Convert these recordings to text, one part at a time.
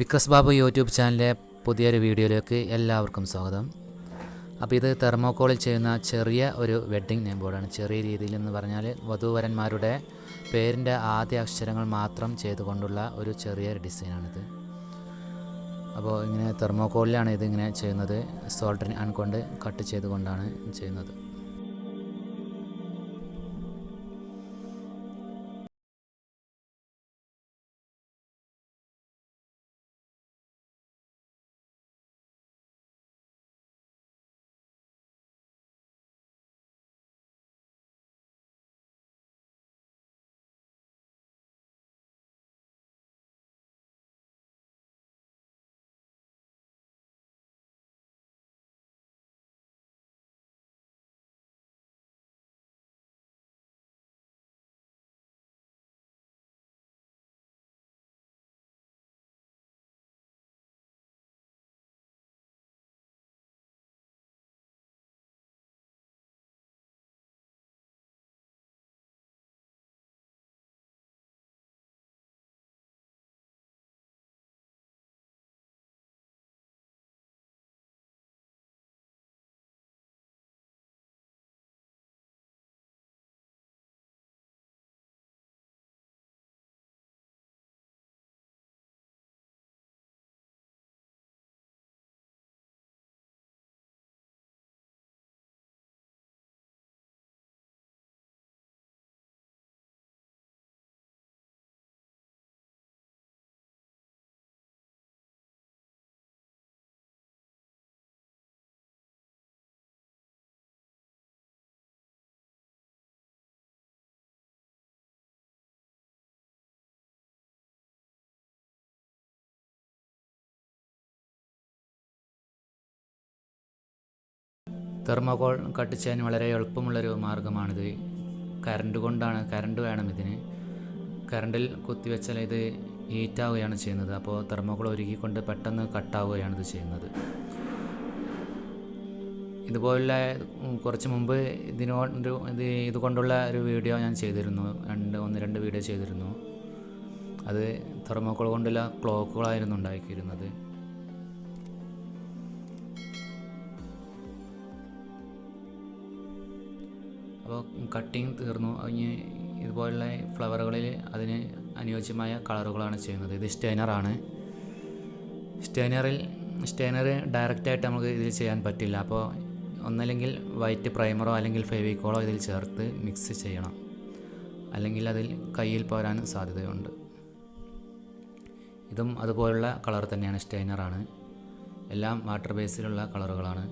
വിക്രസ് Babu YouTube ചാനലിലെ പുതിയൊരു വീഡിയോയിലേക്ക് എല്ലാവർക്കും സ്വാഗതം. അപ്പോൾ ഇത് തെർമോക്കോളിൽ ചെയ്യുന്ന ചെറിയ ഒരു വെഡ്ഡിംഗ് നെയിം ബോർഡാണ്. ചെറിയ രീതിയിൽ എന്ന് പറഞ്ഞാൽ വധുവരന്മാരുടെ പേരിന്റെ ആദ്യ അക്ഷരങ്ങൾ മാത്രം ചെയ്തുകൊണ്ടുള്ള ഒരു ചെറിയൊരു ഡിസൈനാണിത്. അപ്പോൾ ഇങ്ങനെ തെർമോക്കോളിലാണ് ഇതിങ്ങനെ ചെയ്യുന്നത്. സോൾഡറിങ് അൺ കൊണ്ട് കട്ട് ചെയ്തുകൊണ്ടാണ് ചെയ്യുന്നത്. തെർമോകോൾ കട്ട് ചെയ്യാൻ വളരെ എളുപ്പമുള്ളൊരു മാർഗമാണിത് കറണ്ട് കൊണ്ടാണ് കറണ്ട് വേണം ഇതിന്. കറണ്ടിൽ കുത്തിവെച്ചാൽ ഇത് ഹീറ്റാവുകയാണ് ചെയ്യുന്നത്. അപ്പോൾ തെർമോകോൾ ഒരുക്കിക്കൊണ്ട് പെട്ടെന്ന് കട്ടാവുകയാണ് ഇത് ചെയ്യുന്നത്. ഇതുപോലുള്ള കുറച്ച് മുമ്പ് ഇതിനോട് ഇത് ഇതുകൊണ്ടുള്ള ഒരു വീഡിയോ ഞാൻ ചെയ്തിരുന്നു. രണ്ട് ഒന്ന് രണ്ട് വീഡിയോ ചെയ്തിരുന്നു. അത് തെർമോക്കോൾ കൊണ്ടുള്ള ക്ലോക്കുകളായിരുന്നു ഉണ്ടാക്കിയിരുന്നത്. അപ്പോൾ കട്ടിങ് തീർന്നു. ഇനി ഇതുപോലുള്ള ഫ്ലവറുകളിൽ അതിന് അനുയോജ്യമായ കളറുകളാണ് ചെയ്യുന്നത്. ഇത് സ്റ്റെയിനറാണ് സ്റ്റൈനറിൽ സ്റ്റൈനർ ഡയറക്റ്റായിട്ട് നമുക്ക് ഇതിൽ ചെയ്യാൻ പറ്റില്ല. അപ്പോൾ ഒന്നല്ലെങ്കിൽ വൈറ്റ് പ്രൈമറോ അല്ലെങ്കിൽ ഫെവിക്കോളോ ഇതിൽ ചേർത്ത് മിക്സ് ചെയ്യണം. അല്ലെങ്കിൽ അതിൽ കയ്യിൽ പോരാൻ സാധ്യതയുണ്ട്. ഇതും അതുപോലുള്ള കളർ തന്നെയാണ് സ്റ്റൈനറാണ് എല്ലാം വാട്ടർ ബേസിലുള്ള കളറുകളാണ്.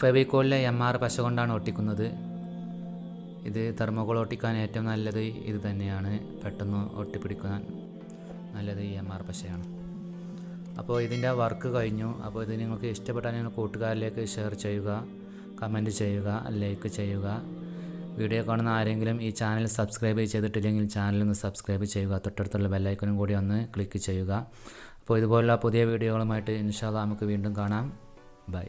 ഫെവിക്കോളിലെ എം ആർ പശ കൊണ്ടാണ് ഒട്ടിക്കുന്നത്. ഇത് തെർമോകോൾ ഒട്ടിക്കാൻ ഏറ്റവും നല്ലത് ഇത് തന്നെയാണ്. പെട്ടെന്ന് ഒട്ടിപ്പിടിക്കാൻ നല്ലത് എം ആർ പശയാണ്. അപ്പോൾ ഇതിന്റെ വർക്ക് കഴിഞ്ഞു. അപ്പോൾ ഇത് നിങ്ങൾക്ക് ഇഷ്ടപ്പെട്ടാൽ നിങ്ങൾ കൂട്ടുകാരിലേക്ക് ഷെയർ ചെയ്യുക കമന്റ് ചെയ്യുക ലൈക്ക് ചെയ്യുക. വീഡിയോ കാണുന്ന ആരെങ്കിലും ഈ ചാനൽ സബ്സ്ക്രൈബ് ചെയ്തിട്ടില്ലെങ്കിൽ ചാനൽ ഒന്ന് സബ്സ്ക്രൈബ് ചെയ്യുക. തൊട്ടടുത്തുള്ള ബെല്ലൈക്കനും കൂടി ഒന്ന് ക്ലിക്ക് ചെയ്യുക. അപ്പോൾ ഇതുപോലുള്ള പുതിയ വീഡിയോകളുമായിട്ട് ഇൻഷാല്ല നമുക്ക് വീണ്ടും കാണാം. ബൈ